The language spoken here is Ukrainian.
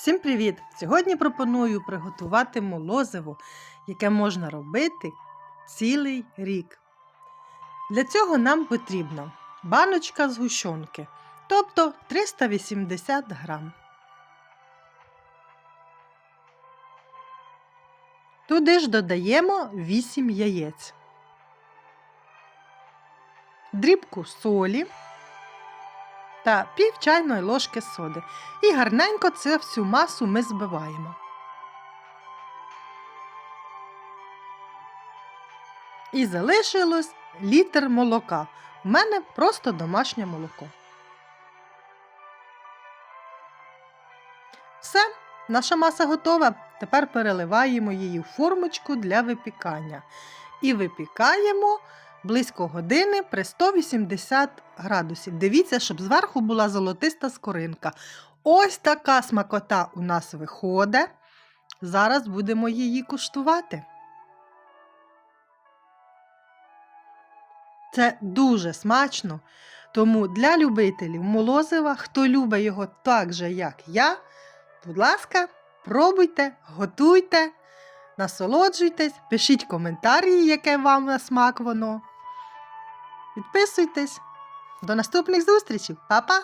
Всім привіт! Сьогодні пропоную приготувати молозиво, яке можна робити цілий рік. Для цього нам потрібна баночка згущенки, тобто 380 грам. Туди ж додаємо 8 яєць, дрібку солі та пів чайної ложки соди. І гарненько це всю масу ми збиваємо. І залишилось літр молока. У мене просто домашнє молоко. Все, наша маса готова. Тепер переливаємо її в формочку для випікання. І випікаємо близько години при 180 градусів. Дивіться, щоб зверху була золотиста скоринка. Ось така смакота у нас виходить. Зараз будемо її куштувати. Це дуже смачно, тому для любителів молозива, хто любить його так же, як я, будь ласка, пробуйте, готуйте, насолоджуйтесь, пишіть коментарі, яке вам на смак воно. Підписуйтесь. До наступних зустрічей. Па-па!